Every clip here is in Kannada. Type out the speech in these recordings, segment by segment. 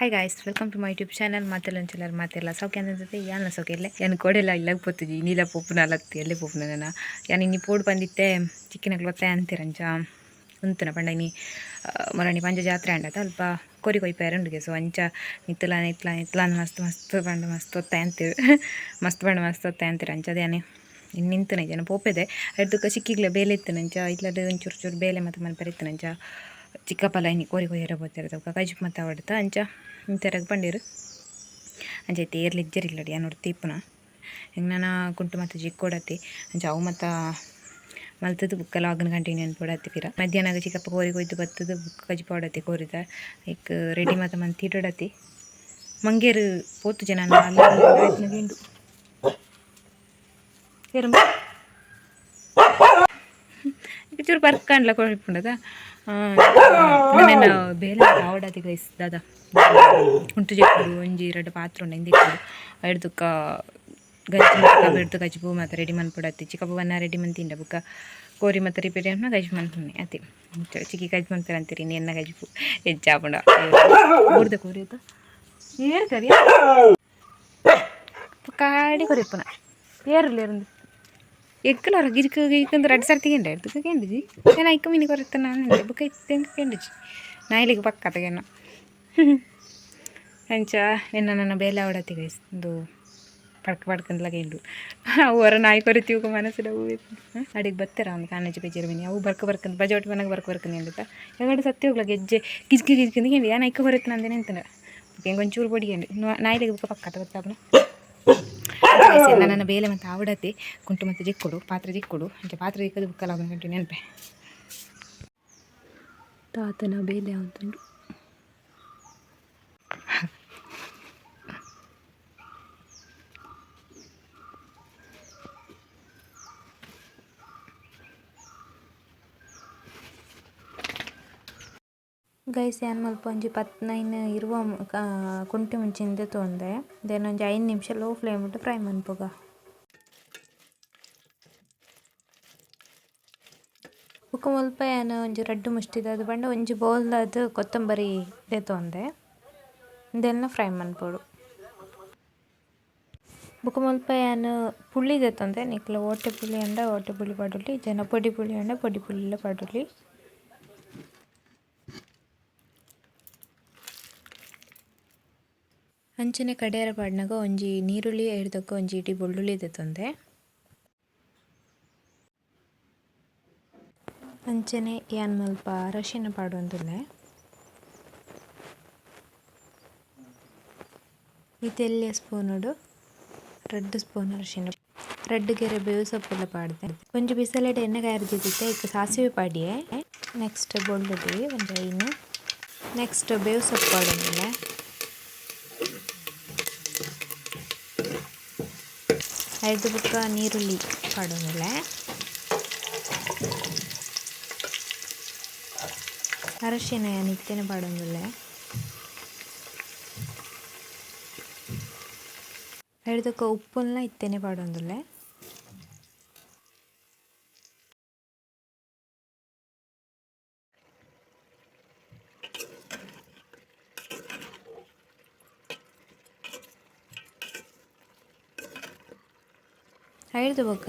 Hi guys welcome to my YouTube channel ಮಾತೆಲ್ಲ ಮಾತೆಲ್ಲ ಸೌಖ್ಯ ಜೊತೆ ಯಾನ ಸೌಖ್ಯ ಇಲ್ಲೇ? ಯಾನು ಕೊಡೆಲ್ಲ ಇಲ್ಲ ಪೋತಿದ್ವಿ. ನೀಲ ಪೋಪುನ ಅಲತ್ತಿ ಎಲ್ಲೇ ಪೋಪುನ ನನ್ನ ಯಾನು ಇನ್ನಿ ಪೋಡ್ ಬಂದಿತ್ತೆ ಚಿಕ್ಕನ ಗೊತ್ತೆ ಅಂತೀರಂಚ ಉಂತುನ ಪಂಡ ಇನ್ನಿ ಮೊರಣಿ ಪಂಜ ಜಾತ್ರೆ ಅಂಡತ ಅಲ್ಪ ಕೊರಿ ಕೊಯ್ ಪೇರಂಡ್ಗೆ ಸೊ ಅಂಚ ನಿತ್ತಲ ನಿತ್ಲ ನಿತ್ಲ ಮಸ್ತ್ ಮಸ್ತ್ ಬಂಡ ಮಸ್ತ್ ಒತ್ತೆ ಅಂತೀವಿ. ಮಸ್ತ್ ಪಂಡ ಮಸ್ತ್ ಒತ್ತಾಯ ಅಂತೀರ ಅಂಚದೆ ಅದೇನೆ ಇನ್ನು ನಿಂತನ ಜನ ಪೋಪೆದೆ ಹಿಡ್ದಕ್ಕೆ ಸಿಕ್ಕಿಗ್ಲೆ ಬೇಲೆ ಇತ್ತನಂಚ ಇಲ್ಲದ ಒಂಚೂರು ಚೂರು ಬೇಲೆ ಮತ್ತು ಮನೆ ಬರೀತನಂಚ ಚಿಕ್ಕಪ್ಪಲ ಇನಿ ಕೋರಿ ಕೊಯ್ಯರ ಬೋತಿರ್ತವ ಕಜಿ ಮತ್ತು ಅವಡ್ತ ಅಂಚ. ಇಂತೆರಗ್ ಬಂದಿರು ಅಂಚೈತೆ ಏರ್ಲಿ ಇಜ್ಜರಿಲ್ಲಡಿ ನೋಡಿ ತೀಪುನ. ಹೆಂಗೆ ನಾನು ಕುಂಟು ಮತ್ತು ಜಿಕ್ಕೊಡತಿ ಅಂಜೆ ಅವು ಮತ್ತು ಮಲ್ತದ್ದು ಬುಕ್ಕಲ್ಲ ಆಗನ ಕಂಟಿನ್ಯೂ ಅನ್ಪಡತ್ತಿ ಪಿರ ಮಧ್ಯಾಹ್ನ ಚಿಕ್ಕಪ್ಪ ಕೋರಿ ಹೋಯ್ತು ಬತ್ತದು ಬುಕ್ ಕಜಿ ಪಾಡತ್ತಿ ಕೋರಿದ. ಈಗ ರೆಡಿ ಮತ್ತು ಮಂತ್ ತಿಡಡತಿ ಮಂಗೇರು ಪೋತು ಜನ ಗಿಂಡು ಏರು ಚೂರು ಬರ್ಕಂಡ್ಲ ಕೊಡ್ಪುಂಡದ ನನ್ನ ಬೇರೆ ಆವಡಾದಿಗ ಇಸ್ದಾದ ಉಂಟು ಚೆಪ್ಪುಡು ಒಂಜಿ ಎರಡು ಪಾತ್ರ ಉಂಡು ಹಿಂದಿಟ್ಟು ಎಡ್ದುಕ್ಕ ಗಜ್ಜಿ ಕಬ್ಬು ಎಡ್ದು ಗಜ್ಜು ಮಾತ್ರ ರೆಡಿ ಮನ್ಪಡತ್ತಿ ಚಿಕ್ಕಪ್ಪನ ರೆಡಿ ಮಂತಿಂಡ ಬುಕ್ಕ ಕೋರಿ ಮತ್ತು ರಿಪೇರಿ ಅನ್ನ ಗಜ್ಜಿ ಮನ್ಪುಣೆ ಅತಿ ಚಿಕ್ಕಿ ಗಜ್ಜಿ ಮನ್ಪರ ಅಂತೀರಿ ನೀ ಎನ್ನ ಗಜ್ಜು ಹೆಚ್ಚಾಪುಂಡ ಊರ್ದ ಕೋರಿ ಆಯ್ತು ಏರ್ ಕರಿ ಕಾಡಿ ಕೊರಿಪ್ಪನ ಏರುಲ್ಲ ಇರಂದು ಗಿಜ್ಕ ಗಿಜ್ಕಂದು ಎರಡು ಸರ್ತಿ ಗೆಂಡ ಹಿಡ್ದು ಗೆಂಡಿಜಿ ನಾನು ಐಕ ಮೀನಿ ಕೊರತ್ತ ನಾನು ಇತ್ತೆನ್ ಗೆಂಡಿಜಿ ನಾಯಿಲಿಗೆ ಪಕ್ಕ ತೆಗೆನ ಅಂಚ ನಿನ್ನ ನನ್ನ ಬೇಲೆ ಆವಡತಿ ಗೈಸ್ ಒಂದು ಪಡ್ಕ ಪಡ್ಕಂದ್ಲ ಗೆಂಡು ಅವು ಹೊರ ನಾಯಿ ಕೊರಿತೀವಿ ಮನಸ್ಸಿನ ಅಡಿಗೆ ಬರ್ತಾರ ಒಂದು ಕಾನೇಜ್ ಬೇಜಾರು ಮೀನಿ ಅವು ಬರ್ಕ ಬರ್ಕಂದು ಬಜಾವಟಿ ಮನೆಗೆ ಬರ್ಕ ಬರ್ಕಂದು ಎಂಡಿತ ಯಾವಾಗ ಸತ್ಯ ಹೋಗ್ಲ ಗೆಜ್ಜೆ ಗಿಜ್ಕಿ ಗಿಜ್ಕಂದು ಏನು ನಾನು ಐಕ ಹೊರತ್ತೆ ನಂದೇನೆ ಅಂತಾನೆ ಹೆಂಗೆ ಒಂಚೂರು ಬಡಿ ಗೆಂಡಿ ನಾಯಿಲಿಗೆ ಪಕ್ಕ ತಗೊತ್ತಾಪನ ನನ್ನ ಬೇಲೆ ಮತ್ತು ಆವಡತಿ ಕುಂಟು ಮತ್ತು ಜಿಕ್ಕೊಡು ಪಾತ್ರೆ ಜಿಕ್ಕೊಡು ಅಂಚೆ ಪಾತ್ರೆ ಜಿಕ್ಕದು ಬುಕ್ಕಲ್ಲ ಅದನ್ನು ಗಂಟು ನೆನಪೆ ತಾತನ ಬೇಲೆ ಅಂತಂದು ಗೈಸ್, ಏನು ಮಲ್ಪ ಒಂಜಿ ಪತ್ನೈನ್ ಇರುವ ಕುಂಟೆ ಮುಂಚಿಂದ ತೋಂದೆ. ದೆನ್ ಒಂಜಿ ಐದು ನಿಮಿಷ ಲೋ ಫ್ಲೇಮ್ ಇಟ್ಟು ಫ್ರೈ ಮನ್ಪುಗ ಬುಕ್ಕ ಮುಲ್ಪ ಏನು ಒಂಜಿ ರಡ್ಡು ಮುಷ್ಟಿದ. ಅದು ಬಂಡ ಒಂಜಿ ಬೌಲ್ದಾದ ಕೊತ್ತಂಬರಿ ದೆತೋಂದೆ ತೊಂದೆ. ಇದೆಲ್ಲ ಫ್ರೈ ಮನ್ಪೊಡು ಬುಕ್ ಮುಲ್ಪ ಏನು ಪುಳ್ಳಿದೆ ದೆತ್ತೊಂದೆ ನಿಕ್ಲ ಓಟೆ ಪುಳಿ ಅಂಡ, ಓಟೆ ಪುಳಿ ಪಡುಲಿ ಜನ ಪೊಡಿ ಪುಳಿ ಅಂಡ, ಪೊಡಿ ಪುಳಿಲ ಪಡುಲಿ ಅಂಚನೆ ಕಡೆಯರ ಪಾಡ್ನಾಗ ಒಂಜಿ ನೀರುಳ್ಳಿ ಹಿಡ್ದಕ್ಕ ಒಂಜಿ ಇಟಿ ಬೆಳ್ಳುಳ್ಳಿ ದೆತ್ತೊಂದೆ ಅಂಚನೆ ಯಾನ್ ಮಲ್ಪ ಅರಶಿನ ಪಾಡೊಂದುಲ್ಲೆ ಇತೆಲ್ಲ ಸ್ಪೂನುಡು ರೆಡ್ ಸ್ಪೂನ್ ಅರಶಿನ ರೆಡ್ ಗೆರೆ ಬೇವು ಸೊಪ್ಪೆಲ್ಲ ಪಾಡ್ದೆ. ಒಂಜಿ ಬಿಸಿಲೆಡೆ ಎಣ್ಣೆ ಕಾಯ್ದಿದ್ದಿತ್ತೆ ಈಗ ಸಾಸಿವೆ ಪಾಡಿಯೆ. ನೆಕ್ಸ್ಟ್ ಬೆಳ್ಳುಳ್ಳಿ, ಒಂದು ಐನು. ನೆಕ್ಸ್ಟ್ ಬೇವು ಸೊಪ್ಪು ಪಾಡೊಂದಿಲ್ಲ ಐದು ಬುಕ್ಕ ನೀರುಳ್ಳಿ ಪಾಡೋದಿಲ್ಲ ಅರಶಿನ ನಿತ್ಯನೇ ಪಾಡೋದಿಲ್ಲ ಹಿಡ್ದಕ್ಕ ಉಪ್ಪನ್ನ ಇತ್ತೇನೆ ಪಾಡೋದಿಲ್ಲ ಐದು ಬೊಕ್ಕ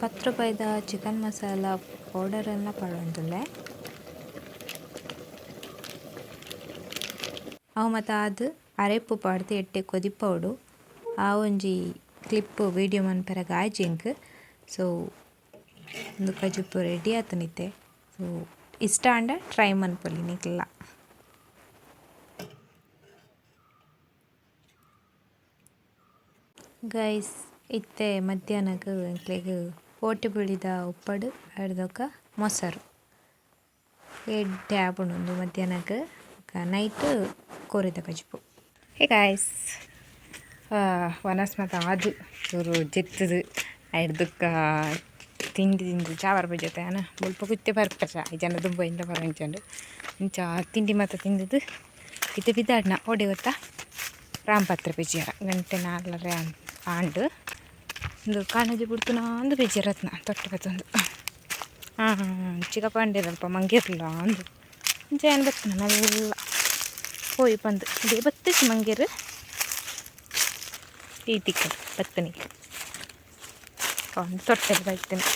ಪತ್ರ ರೂಪಾಯಿದ ಚಿಕನ್ ಮಸಾಲ ಪೌಡರನ್ನು ಪಡೊಂದುಲ್ಲೆ ಅವು ಮತ್ತು ಅದು ಅರೆಪ್ಪು ಪಾಡ್ದು ಎಟ್ಟೆ ಕೊದಿಪ್ಪೋಡು ಆ ಒಂಜಿ ಕ್ಲಿಪ್ ವಿಡಿಯೋ ಮನ್ಪೆರ ಗಾಯ್ಜಿಂಕ್ ಸೊ ಒಂದು ಕಜಿಪ್ಪು ರೆಡಿ ಆತನಿತ್ತೆ. ಸೊ ಇಷ್ಟ ಅಂಡ ಟ್ರೈ ಮನ್ಪೊಲಿ ನಿಕ್ಲ. ಗೈಸ್ ಇತ್ತೆ ಮಧ್ಯಾಹ್ನಕ್ಕೆ ಎಂಕ್ಲೆಗ್ ಓಟಿ ಬೀಳಿದ ಉಪ್ಪಡು ಹಿಡ್ದೊಕ್ಕ ಮೊಸರು. ಎಡ್ಡೆ ಆಪುಂಡು ಮಧ್ಯಾಹ್ನಕ್ಕೆ ನೈಟ್ ಕೋರಿದ ಕಜಿಪು ಹೇ ಗಾಯ್ಸ್ ವನಸ್ಮತ ಅದು ಚೂರು ಜೆತ್ತದು ಹಿಡ್ದಕ್ಕ ತಿಂಡಿ ತಿಂದು ಚಾವರ್ ಜೊತೆ ಅನ ಮುಲ್ಪ ಕುತ್ತೆ ಬರ್ಪ ಚಾ ಜನ ದುಂಬ ಇಂದ ಬರಂಚಂಡು ಚಾ ತಿಂಡಿ ಮತ್ತು ತಿಂದದ್ದು. ಇದು ಬಿದ್ದಾಡ್ನ? ಒಡೆ ಗೊತ್ತಾ? ರಾಮಪತ್ರ ಬಿಜಿಯರ ಗಂಟೆ ನಾಲ್ಕರೆ ಆಂಡು ಒಂದು ಕಾಣಜಿ ಬಿಡ್ತು ಅಂದು ಬೇಜಾರತ್ನ ತೊಟ್ಟೆ ಬತ್ತೊಂದು ಹಾಂ ಚಿಕ್ಕಪ್ಪ ಅಂಡಿರಲ್ಪ ಮಂಗಿರಲ್ಲ ಅಂದು ಜೇನು ಬರ್ತನ ಮೆಲ್ಲ ಹೋಯ್ ಬಂದು ಇದೇ ಬತ್ತಕ್ಕೆ ಮಂಗೇರು ಈ ತಿಕ್ಕ ಬತ್ತನಿ ಒಂದು ತೊಟ್ಟೆಲ್ಲ ಬೈತೇನೆ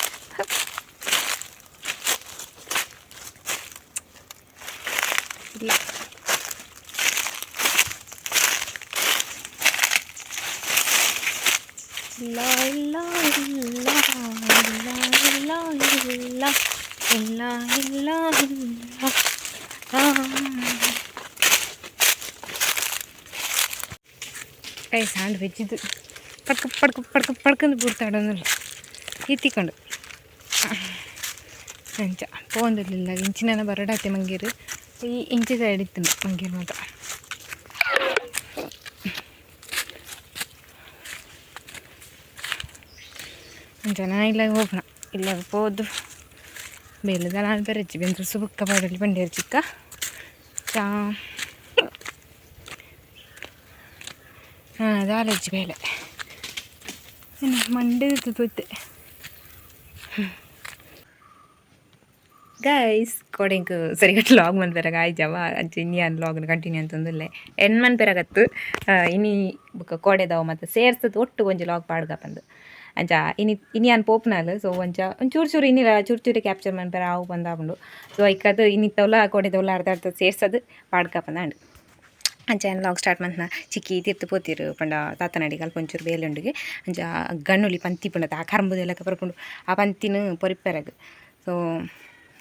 ಇಲ್ಲ ಇಲ್ಲ ಕೈ ವೆಜ್ಜಿದ್ದು ಪಡ್ಕ ಪಡ್ಕ ಪಡ್ಕ ಪಡ್ಕೊಂಡು ಬಿಡ್ತಾಡೋನಲ್ಲ ಇತ್ತಿಕೊಂಡು ಅಂಚ ಪೋಂದಿರ್ಲಿಲ್ಲ ಇಂಚಿನ ಬರಡಾತೆ ಮಂಗೇರು ಈ ಇಂಚಿ ಸೈಡ್ ಇತ್ತು ಮಾತ್ರ. ಮಾತ ಜನ ಇಲ್ಲ ಹೋಗೋಣ ಇಲ್ಲ ಪೋದು ಬೇಲದ ನಾನು ಬೆರಚಿ ಬೆಂದ್ರು ಸುಬುಕ್ಕ ಬಾಡಲ್ಲಿ ಬಂಡೇರು ಚಿಕ್ಕ ಚಾ. ಹಾಂ ಅದು ಆಲಜ್ಜಿ ಬೇಳೆ ಮಂಡ್ಯದ ತುತ್ತೆ ഗൈസ് കോടിക്ക് ಗಾಯ್ ലോഗ് മൻപേര ഗായ്ജവ ಲಾಗ್ ലോഗിന് ಕಂಟಿನ್ಯೂ ಅಂತಂದಿಲ್ಲೆ ಎನ್ ಮನ್ಪೆರಾಗತ್ತು ಇನಿ ಬುಕ್ಕ ಕೋಡೆದವ ಮತ್ತು ಸೇರ್ತದ ಒಟ್ಟು ಒಂಜಿ ಲಾಗ್ ಪಾಡ್ಗಪ್ಪಂದು ಅಂಚ ಇನಿ ಇನಿಯಾನ್ ಪೋಪ್ನಾಲ್ ಸೊ ಒಂಚ ಒಂದು ಚೂರು ಚೂರು ಇನ್ನಿಲ್ಲ ಚೂರು ಚೂರು ಕ್ಯಾಪ್ಚರ್ ಮನ್ಪೇರ ಆವು ಬಂದಾಪುಂಡು ಸೊ ಐಕದು ಇನ್ನಿತ್ತವಲ ಕೋಡೆದವಲ ಅರ್ಧ ಅರ್ಧ ಸೇರ್ಸದು ಪಾಡ್ಗಪ್ಪಂದಾಂಡು ಅಂಚೆ ಲಾಂಗ್ ಸ್ಟಾರ್ಟ್ ಮಂತ್ನ ಚಿಕ್ಕಿ ತಿರ್ತು ಪೋತಿರು ಪಂಡ ತಾತನ ಅಡಿಗಲ್ ಪೊಂಚೂರು ಬೇಲುಂಡಿಗೆ. ಅಂಜ ಗಣ್ಣುಲಿ ಪಂತಿ ಪುಣದ ಆ ಕರಂಬುದೆಲ್ಲಕ್ಕೆ ಬರ್ಕೊಂಡು ಆ ಪಂತಿನ ಪೊರಿಪ್ಪರಾಗ. ಸೊ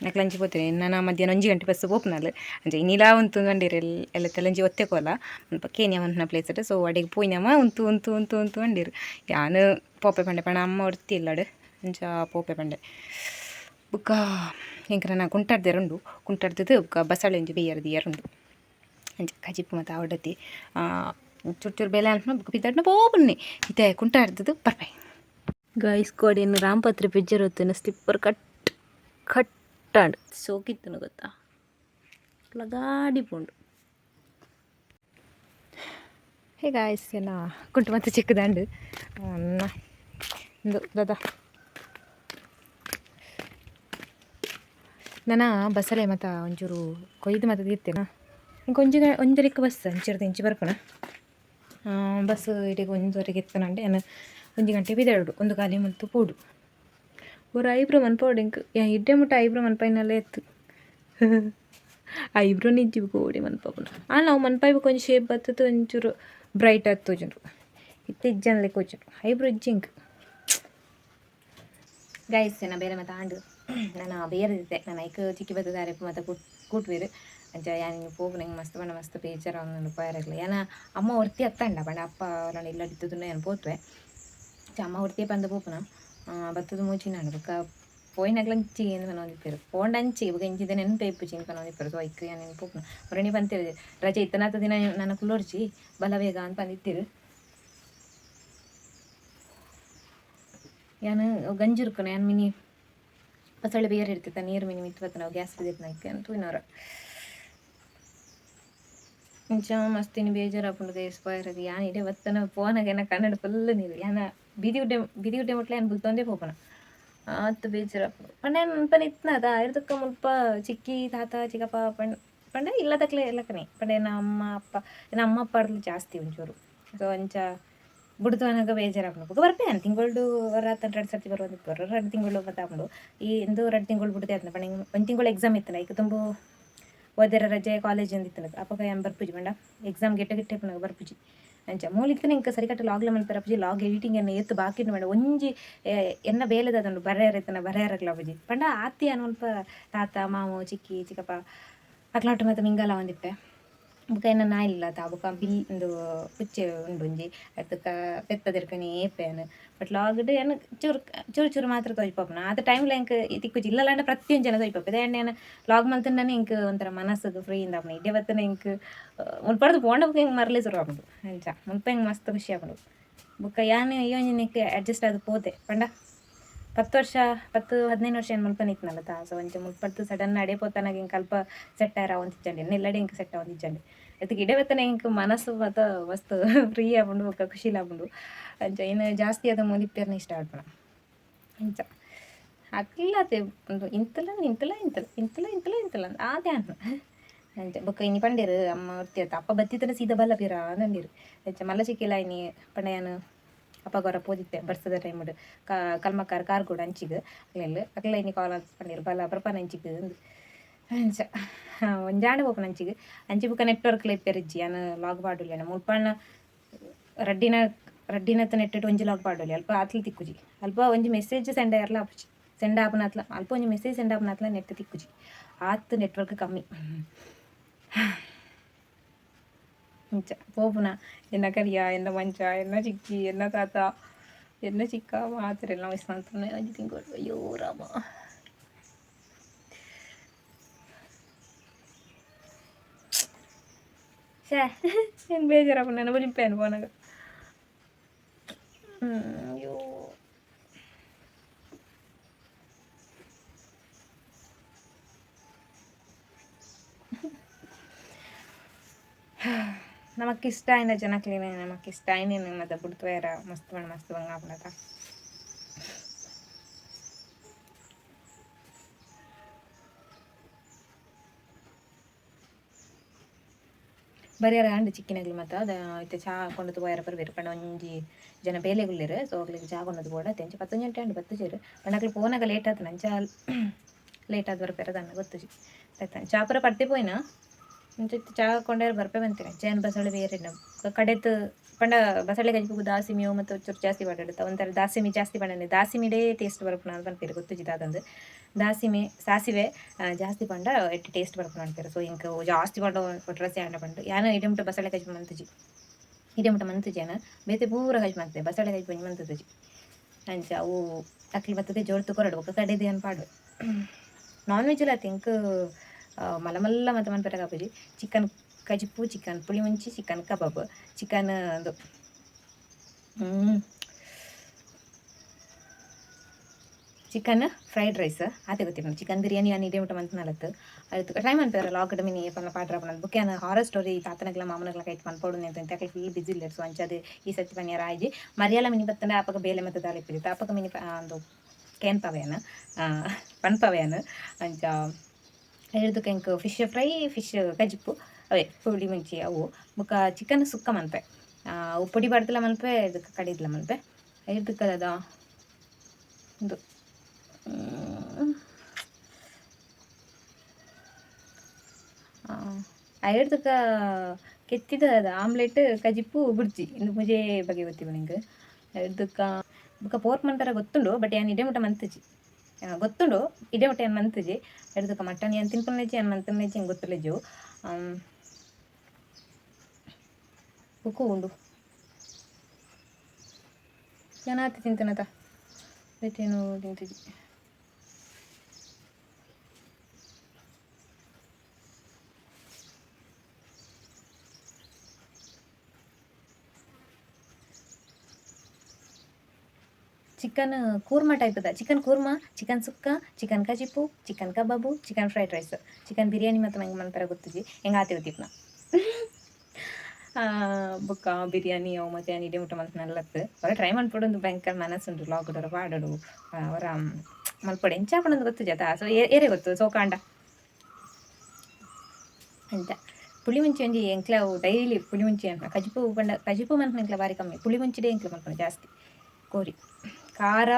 ಅಕ್ಲಂಚಿ ಪೋತಿರಿ? ನಾನು ಮಧ್ಯಾಹ್ನ ಒಂಜಿ ಗಂಟೆ ಬಸ್ ಓಪ್ನಲ್ಲ ಅಂಚೆ ಇನ್ನಿಲ್ಲ ಉಂತು ಅಂಡಿರಿ ಎಲ್ಲ ತೆಲಂಜಿ ಒತ್ತೆಕೋಲ ಸ್ವಲ್ಪ ಕೇನ್ಯ ಅಂತ ಪ್ಲೇಸ್ ಇಟ್ಟು ಸೊ, ಅಡಿಗೆ ಪೂಯ್ನಮ್ಮ ಉಂತು ಉಂತು ಉಂತು ಉಂತು ಅಂಡಿರು ಯಾನು ಪೋಪೆ ಪಂಡೆ ಪಣ ಅಮ್ಮ ಒಡ್ತಿ ಇಲ್ಲಡ ಅಂಚ ಪೋಪೆ ಪಂಡೆ. ಬುಕ್ಕ ಹೆಂಕರ ನಾ ಕುಂಟಾಡ್ದೆ ರುಂಡು. ಕುಂಟಾಡ್ದದ್ದು ಬಸಳೆ ಅಂಜಿ ಬೇಯರದಿಯ ರುಂಡು. ಕಜಿಪ್ಪು ಮತ್ತು ಆವಡತಿ ಚೂರು ಚೂರು ಬೆಲೆ ಅಂತ ಬುಕ್ ಬಿದ್ದಾಡ್ನ ಪೋಪುನ್ನಿ ಇತ್ತೆ ಕುಂಟಾಡ್ದದು ಬರ್ಪೆ ಗೈಸ್ ಕೋಡಿಯನ್ನು ರಾಮಪತ್ರಿ ಪಿಜ್ಜರ್ ಹೊತ್ತಿನ ಸ್ಲಿಪ್ಪರ್ ಕಟ್ ಕಟ್ಟಾಂಡು ಸೋಕಿತ್ತನು ಗೊತ್ತಾ? ಲಗಾಡಿ ಪುಂಡು. ಹೇ ಗಾಯ್ಸ್ ಎಲ್ಲ ಕುಂಟು ಮತ್ತು ಅನ್ನ ಒಂದು ದಾದಾ ನಾನು ಬಸಳೆ ಮತ್ತು ಒಂಚೂರು ಕೊಯ್ದು ಮತ್ತು ತಿರ್ತೇನೆ ఇంక కొంచెం ఒంజరికి బస్ అంచెరు తెంచి ಬರ್ಪಣ ಬಸ್ ಇಡೀ ಒಂದುವರೆಗೆ ಎತ್ತನಂಡೆ ಏನು ಒಂದು ಗಂಟೆ ಬಿದ್ದಾಡು ಒಂದು ಕಾಲಿ ಮುತ್ತು ಪೂಡು ஒரு ஐப்ரோ மண்பாடு எனக்கு என் இட்டே மட்டும் ஐப்ரோ மண்பாய் நல்லா எத்து ಐಬ್ರೋ ನಿಜ್ಜಿಗೆ ಗೋಡೆ ಮನ್ಪಾಪುನ ಆ ನಾವು ಮನ್ಪಾಯಿ ಕೊಂಚ ಶೇಪ್ ಬರ್ತದೆ ಒಂಚೂರು ಬ್ರೈಟ್ ಆಗಿ ತೋಜನ್ರು ಇತ್ತ ಇಜ್ಜನ್ಲೆ ಕೋಚನ್ರು ಐಬ್ರೋ ಇಜ್ಜಿಂಗ್ ಗೈಸ್ ನಾ ಬೇರೆ ಮತ್ತೆ ಆಂಡು ನಾನು ಬೇರೆ ಇದ್ದೆ ನಾನು ಐಕ್ ಚಿಕ್ಕಿ ಬರ್ತದೆ ಮತ್ತೆ ಕೂಟ್ ಕೂಟ್ವೇರು ಅಂಚ ಪೋಗುನಂಗೆ ಮಸ್ತ್ ಬಣ್ಣ ಮಸ್ತ್ ಬೇಜಾರು ಅವನು ಪೋಯಾರಲ್ಲ ಏನ, ಅಮ್ಮ ಒರ್ತಿ ಅತ್ತಂಡ ಬಣ್ಣ ಅಪ್ಪ ಅವನ ಇಲ್ಲ ಇದ್ದದನ್ನ ಏನು ಪೋತ್ವೆ? ಅಮ್ಮ ಒರ್ತಿ ಬಂದ ಪೋಪುನ. ಬತ್ತದ ಮೂಚಿ ನಾನು, ಬುಕ್ಕ ಪೋಯಿನಾಗ್ಲಂಚಿ ಏನು ಕನೋದಿತ್ತಿರು. ಪೋಂಡ ಅಂಚಿ ಇವಾಗ ಇಂಚಿದ ನೆನಪೇ ಇಪ್ಪು ಚಿನ್ ಕನೋದಿತ್ತಿರು. ಸೊ ಐಕ್ರಿ ಏನು ಪೋಪುನ. ಹೊರಣಿ ಬಂತಿರು, ರಜೆ ಇತ್ತನಾತ ದಿನ ನನ್ನ ಕುಲ್ಲೋರ್ಚಿ ಬಲವೇಗ ಅಂತ ಬಂದಿತ್ತಿರು. ಏನು ಗಂಜಿರ್ಕನ, ಏನು ಮಿನಿ, ಪಸಳೆ ಬೇರೆ ಇರ್ತಿತ್ತ ನೀರು ಮಿನಿ ಮಿತ್ವತ್ತ ನಾವು ಗ್ಯಾಸ್ ಬಿದ್ದಿತ್ತು ನಾಯ್ಕೆ ಅಂತೂ ಇನ್ನೋರ ಇಂಚ ಮಸ್ತಿನಿ ಬೇಜಾರಾಪುಂಡು ಗೈಸ್ ಪಾಯರಗೆ ಯಾನ್ ಇಡೆ ಬತ್ತನ ಪೋನಾಗ ಏನ ಕನ್ನಡ ಫುಲ್ ನೀರು ಯಾನ ಬೀದಿ ಉಡ್ಡೆ ಬೀದಿ ಉಡ್ಡೆ ಮುಟ್ಲೆ ಏನ್ ಬುಲ್ತೊಂದೇ ಪೋಪನ ಆತ್ ಬೇಜಾರಾಪುಂಡು ಪಂಡ ಪನ ಇತ್ನದ ಇರ್ದಕ್ಕ ಮುಲ್ಪ ಚಿಕ್ಕಿ, ತಾತ, ಚಿಕ್ಕಪ್ಪ, ಪಂಡ ಪಂಡ ಇಲ್ಲದಕ್ಲೆ ಎಲ್ಲ ಕನೆ ಪಂಡ ಏನ ಅಮ್ಮ, ಅಪ್ಪ ಏನ ಅಮ್ಮ ಅಪ್ಪ ಜಾಸ್ತಿ ಒಂಚೂರು. ಸೊ ಅಂಚ ಬುಡ್ತವನಾಗ ಬೇಜಾರಾಪುಂಡು ಬೊಕ ಬರ್ಪೆ ಅನ್ ತಿಂಗಳು ರಾತ್ ಎರಡು ಸರ್ತಿ ಬರೋದು ಬರೋ ಎರಡು ತಿಂಗಳು ಬತ್ತಾಪುಂಡು ಈ ಎಂದು ಎರಡು ತಿಂಗಳು ಬಿಡ್ದೆ ಅಂತ ಪಂಡ ಒಂದು ತಿಂಗಳು ಎಕ್ಸಾಮ್ ಇತ್ತಲ್ಲ, ಈಗ ತುಂಬ ಓದರ ರಜೆ ಕಾಲೇಜ್ ಅಂದಿತ್ತು ನನಗೆ. ಅಪ್ಪ ಏನು ಬರ್ಪುಜಿ ಬಂಡ. ಎಕ್ಸಾಮ್ ಗೆಟ್ಟ ಗಿಟ್ಟೆ ನನಗೆ ಬರ್ಪುಜಿ. ಅಂಚ ಮೂಲಿತ್ತನ ಇಂಕ ಸರಿಕಟ್ಟ ಲಾಗ್ಲ ಮಲ್ಪರ ಅಪ್ಪಜಿ ಲಾಗ್ ಎಡಿಟಿಂಗ್ ಅನ್ನ ಎತ್ತು ಬಾಕಿನ ಬೇಡ. ಒಂಜಿ ಎನ್ನ ಬೇಲೆದ ಅದನ್ನು ಬರೆಯರೈತನ ಬರೆಯರಗ್ಲ ಅಪ್ಪಜಿ. ಪಂಡ ಆತಿ ಅನ್ವಲ್ಪ ತಾತ ಮಾವು ಚಿಕ್ಕಿ, ಚಿಕ್ಕಪ್ಪ, ಅಕ್ಲಾಟ ಮತ್ತೆ ಮಿಂಗಲ ಒಂದಿಪ್ಪೆ ಬುಕ ಏನ ನಾ ಇಲ್ಲ ಬುಕ ಬಿಲ್ ಉಂದು ಪುಚ್ಚೆ ಉಂಡು ಒಂಜಿ ಅದಕ್ಕ ಪೆತ್ತದಿರ್ಕನಿ ಏಪೇನು ಬಟ್ ಲಾಗ್ಡ್ ಏನ ಚೂರು ಚೂರು ಚೂರು ಮಾತ್ರ ತೊಯ್ಪಪ್ಪನ ಆದ ಟೈಮ್ಲ ಇಂಕ ತಿಕ್ಕುಜಿ ಇಲ್ಲಲ್ಲ ಪ್ರತಿಯೊಂದು ಜನ ತೊಯ್ಪಪ್ಪ ಇದೇ ಎಣ್ಣೆ ಲಾಗ್ ಮಲ್ತಂಡನೆ ಇಂಕ ಒಂಥರ ಮನಸ್ಸಿಗೆ ಫ್ರೀ ಇಂದ ಆಪನ ಇಡ್ಡೆ ಬತ್ತನ ಇಂಕ ಮುಲ್ಪಡ್ದು ಪೋಂಡ ಬುಕ್ ಹಿಂಗೆ ಮರಲಿ ಶುರು ಆಗ್ಬಿಡು ಅಂಚ ಮುಲ್ಪ ಹಿಂಗೆ ಮಸ್ತ್ ಖುಷಿ ಆಪುಂಡು ಬೊಕ ಯಾನು ಯೋಜನೆಗೆ ಅಡ್ಜಸ್ಟ್ ಆದ್ ಪೋತೆ ಪಂಡ ಪತ್ತು ವರ್ಷ ಪತ್ತು ಹದಿನೈದು ವರ್ಷ ಏನು ಮುಲ್ಪ ನಿತ್ನಲ್ಲ ತಾ ಸೊ ಒಂಚ ಮುಲ್ಪಡ್ತು ಸಡನ್ ನಡೆ ಪೋತನಾಗ ಹಿಂಗೆ ಕಲ್ಪ ಸೆಟ್ ಆರ ಒಂದಿಚ್ಚಂಡಿ ನೆಲ್ಲಡಿ ಹಿಂಗೆ ಸೆಟ್ ಒಂದಿಚ್ಚಂಡಿ ಅದಕ್ಕೆ ಇಡೆ ಬತ್ತನ ಹಿಂಗೆ ಮನಸ್ಸು ಮತ್ತು ವಸ್ತು ಫ್ರೀ ಆಗ್ಬಿಡು ಖುಷಿ ಆಗ್ಬಿಡು ಅಂಚ ಏನು ಜಾಸ್ತಿ ಅದ ಮುಲಿಪೇರ್ನ ಇಷ್ಟ ಆಡ್ಬೋಣ ಅಂಚ ಅಕ್ಲಾತೆ ಒಂದು ಇಂತಲ ಇಂತಲ ಇಂತಲ ಇಂತಲ ಇಂತಲ ಇಂತಲ ಆದೆ ಅನ್ನ ಅಂಚ, ಬೊಕ್ಕ ಇನಿ ಪಂಡೇರು, ಅಮ್ಮ ಅಪ್ಪ ಬತ್ತಿದ್ರೆ ಸೀದಾ ಬಲ್ಲ ಬೀರ ಅಂದಿರು. ಅಂಚ ಮಲ್ಲ ಸಿಕ್ಕಿಲ್ಲ ಇನಿ ಪಂಡೆಯನು ಅಪ್ಪ ಗೊರ ಪೋದಿತ್ತೆ ಬರ್ಸದ ಟೈಮುಡು ಕಾ ಕಲ್ಮಕ್ಕಾರ ಕಾರ್ ಕೂಡ ಅಂಚಿಗ್ ಅಕ್ಲೆಲ್ಲ ಅಕ್ಲ ಇನಿ ಕಾಲ್ ಪಂಡೇರು ಬಲ್ಲ ಬರ್ಪನ ಅಂಚಿಗ್ ಅಂಚ ಒಂಜಾಂಡ ಪೋಪನ ಅಂಚಿಗ್ ಅಂಚಿ ಬುಕ್ಕ ನೆಟ್ವರ್ಕ್ ಲೆಪ್ಪೆರಿಜ್ಜಿ ಅನ್ನ ಲಾಗ್ ಪಾಡುಲ್ಲೆನ ಮುಲ್ಪಣ್ಣ ರಡ್ಡಿನ ರಡ್ಡಿನತ್ತ ನೆಟ್ಟಿಟ್ಟು ಒಂಜಿ ಲಾಗ್ ಪಾಡೋಲಿ ಅಲ್ಪ ಆತ್ಲ ತಿಕ್ಕುಜಿ ಅಲ್ಪ ಒಂಜಿ ಮೆಸೇಜ್ ಸೆಂಡ್ ಆಯರ್ಲ ಆಪುಜಿ ಸೆಂಡ್ ಆಪನ ಅತ್ಲ ಅಲ್ಪ ಒಂಜಿ ಮೆಸೇಜ್ ಸೆಂಡ್ ಆಪನ ಅತ್ಲ ನೆಟ್ ತಿಕ್ಕುಜಿ ಆತ್ ನೆಟ್ವರ್ಕ್ ಕಮ್ಮಿ ಇಂಚ ಪೋಪುನ ಎನ್ನ ಕರಿಯ ಎನ್ನ ಮಂಚ ಎನ್ನ ಚಿಕ್ಕಿ ಎನ್ನ ತಾತ ಎನ್ನ ಚಿಕ್ಕ ಮಾತ್ರ ಎಲ್ಲ ವಯಸ್ಸಂತಾನೆ ಒಂಜಿ ತಿಂಗಳು ಅಯ್ಯೋ ರಾಮ ಛೇ ಏನು ಬೇಜಾರಪ್ಪ ನನ್ನ ಬಲಿಪೇನು ಫೋನಾಗ ಅಯ್ಯೋ ನಮಕ್ಕಿಷ್ಟ ಆಯ್ನ ಜನಕ್ಲೇನೆ ನಮಕ್ಕಿಷ್ಟ ಆಯ್ನೇನು ಮತ್ತೆ ಬಿಡ್ತವೇರ ಮಸ್ತ್ ಬಣ್ಣ ಮಸ್ತ್ ಬಂಗ ಆಗ್ಬಿಡತ್ತ ಬರಿಯಾರ ಅಂಡ್ ಚಿಕ್ಕಿನಗ್ಲಿ ಮತ್ತು ಅದ ಇತ್ತೆ ಚಾ ಕೊಂಡದು ಪೋಯರ ಬರ್ಬೇರು ಪಂಡ ಒಂಜಿ ಜನ ಬೇಲೆಗುಲ್ಲೇರು ಸೊ ಅಗ್ಲಿಗೆ ಚಾ ಕೊಂಡದು ಕೂಡ ತೆಂಚ ಪತ್ತೊಂಜಿ ಗಂಟೆ ಅಂಡ್ ಬತ್ತುಜೇರು ಪಂಡ ಅಕ್ಲಿ ಪೋನಾಗ ಲೇಟ್ ಆತ, ನಂಚ ಲೇಟ್ ಆದ್ ಬರ್ಪೇರ ದನ್ನ ಗೊತ್ತುಜಿ. ಆಯ್ತು? ಚಾ ಪೂರ ಪಡ್ತಿ ಪೋಯ್ನ? ಇಂಚಿತ್ತು ಚಾ ಕೊಂಡೇರು ಬರ್ಪೆ ಬಂತೇನೆ ಚೇನ್ ಬಸಳೆ ಬೇರೆ ಕಡೆತ್ ಪಂಡ ಬಸಳೆ ಗಜ್ಜಿಪು ದಾಸಿಮಿಯೋ ಮತ್ತು ಚೂರು ಜಾಸ್ತಿ ಪಾಡಾಡುತ್ತ ಒಂಥರ ದಾಸಿಮಿ ಜಾಸ್ತಿ ಪಂಡನೆ ದಾಸಿಮಿಡೇ ಟೇಸ್ಟ್ ಬರ್ಪುನ ಅಂತ ಅನ್ಪೇರು ಗೊತ್ತುಜಿತ ಅದಂದು. ದಾಸಿಮೆ, ಸಾಸಿವೆ ಜಾಸ್ತಿ ಪಂಡ ಎಟ್ಟು ಟೇಸ್ಟ್ ಬರ್ಪಣ ಅನ್ಪೇರು ಸೊ ಇಂಕ ಜಾಸ್ತಿ ಪಂಡ ಕೊಟ್ರಸಿ ಆಂಡ ಪಂಡು. ಯಾನ ಇಡಮುಟ ಬಸಳೆ ಗಜ್ಜಿ ಮಂತುಜಿ. ಇಡಮುಟ ಮಂತುಜಿ ಯಾನ ಬೇತೆ ಪೂರ ಗಜ್ಜಿ ಮಂತೆ ಬಸಳೆ ಗಜ್ಜಿ ಪಂಜಿ ಮಂತುಜಿ. ಅಂಚ ಅವು ಅಕ್ಲಿ ಬರ್ತದೆ ಜೋರು ತುಕೊರಡು ಕಡೆದೆ ಅನ್ಪಾಡು ನಾನ್ ವೆಜ್ ಅಲ್ಲ ತಿಂಕ್ ಮಲ್ಲ ಮಲ್ಲ ಮತ್ತೆ ಮನ್ಪೆರ ಕಾಪುಜಿ ಚಿಕನ್ ಕಜಿಪು ಚಿಕನ್ ಪುಳಿ ಮುಂಚಿ ಚಿಕನ್ ಕಬಾಬ್. ಚಿಕನ್ ಅದು ಹ್ಞೂ ಚಿಕನ್ ಫ್ರೈಡ್ ರೈಸ್. ಅದೇ ಗೊತ್ತಿಲ್ಲ ಚಿಕನ್ ಬಿರಿಯಾನಿ, ಅನ್ನ ಇದೇ ಊಟ ಮಂತ್ ನಲತ್ತು ಅದಕ್ಕೆ ಟ್ರೈ ಲಾಕ್ ಮಿನಿ ಪಲ್ಲ ಪಾಡ್ರ ಪನ್ನ ಬುಕ್ಕೆ ಹಾರರ್ ಸ್ಟೋರಿ ತಾತನಗ್ಲ ಮಾಮನಗ್ಲ ಕೈಟ್ ಮನ್ಪೋಡು ಅಂತ. ಅಂತ ಫುಲ್ ಬಿಸಿ ಇಲ್ಲ ಸೊ ಅಂಚದು ಈ ಸತಿ ಪನ್ಯಾರ ಆಯ್ಜಿ ಮರಿಯಾಲ ಮಿನಿ ಬತ್ತಂಡ ಆಪಕ ಬೇಲೆ ಮತ್ತು ದಾಳಿ ಪಿಡಿತ ಆಪಕ ಮಿನಿ ಒಂದು, ಕೇನ್ ಪವೇನ ಪನ್ಪವೇನ ಅಂಚ ಹಿಡ್ದಕ್ಕೆ ಕೆಂಕ್ ಫಿಶ್ ಫ್ರೈ ಫಿಶ್ ಕಜಿಪ್ಪು ಅವೇ ಪುಳಿ ಮುಂಚಿ ಅವು ಬೊಕ್ಕ ಚಿಕನ್ ಸುಕ್ಕ ಮನ್ಪೆ. ಅವು ಪುಡಿ ಬಡ್ದಲ ಮನ್ಪೆ, ಇದಕ್ಕೆ ಕಡಿದ್ಲ ಮನ್ಪೆ. ಹಿಡ್ದಕ್ಕೆ ಅದ? ಒಂದು ಹಿಡ್ದಕ್ಕ ಕೆತ್ತಿದ ಆಮ್ಲೆಟ್ ಕಜಿಪ್ಪು ಬುಡ್ಜಿ ಇಂದು ಮುಜೆ ಬಗೆ ಗೊತ್ತಿವ ನಿಂಗೆ. ಹಿಡ್ದಕ್ಕ ಬುಕ್ಕ ಪೋರ್ಕ್ ಮಂತರ ಗೊತ್ತುಂಡು ಬಟ್ ಏನು ಇಡೇ ಮುಟ ಮಂತಜಿ. ಗೊತ್ತುಂಡು? ಇದೇ ಒಟ್ಟು ಏನು ಮಂತಜಿ ಹಿಡ್ದಕ್ಕ ಮಟನ್ ಏನು ತಿನ್ಪುನೆಜಿ ಏನು ಮಂತನೆಜಿ ಏನು ಗೊತ್ತಿಲ್ಲಜು ಉಕ್ಕು ಉಂಡು. ಏನಾತಿ ತಿಂತನತ? ಬೇಟೇನು ತಿಂತಿದ್ದಿ ಚಿಕನ್ ಕೂರ್ಮ ಟೈಪ್ ಅದ chicken korma chicken sukka chicken ಕಜಿಪು chicken kebab chicken fried rice chicken biryani ಮತ್ತು ನಂಗೆ ಮನ್ಪರ ಗೊತ್ತಿದ್ವಿ. ಹೆಂಗೆ ಆತಿ ಗೊತ್ತಿಪ್ಪ ಬುಕ್ಕ ಬಿರಿಯಾನಿ ಅವು ಮತ್ತು ಏನು ಇಡೀ ಊಟ ಮಂತ್ ನಲ್ಲತ್ತು. ಅವರ ಟ್ರೈ ಮಾಡ್ಕೊಡು ಒಂದು ಭಯಂಕರ ಮನಸ್ಸುಂಟು ಲಾಕ್ಡೌನ್ ಪಾಡೋಡು ಅವರ ಮಲ್ಪಡೆ. ಎಂಚ ಹಾಕೊಂಡು ಗೊತ್ತು ಜತ ಸೊ ಏರೇ ಗೊತ್ತು ಸೋಕಾಂಡ ಅಂತ. ಪುಳಿ ಮುಂಚಿ ಒಂಜಿ ಎಂಕ್ಲ ಡೈಲಿ ಪುಳಿ ಮುಂಚಿ ಅಂತ ಕಜಿಪು ಪಂಡ ಕಜಿಪು ಮನ್ಪನ ಬಾರಿ ಕಮ್ಮಿ. ಪುಳಿ ಮುಂಚಿಡೆ ಎಂಕ್ಲ ಮನ್ಪನ ಜಾಸ್ತಿ. ಕೋರಿ. ಖಾರ,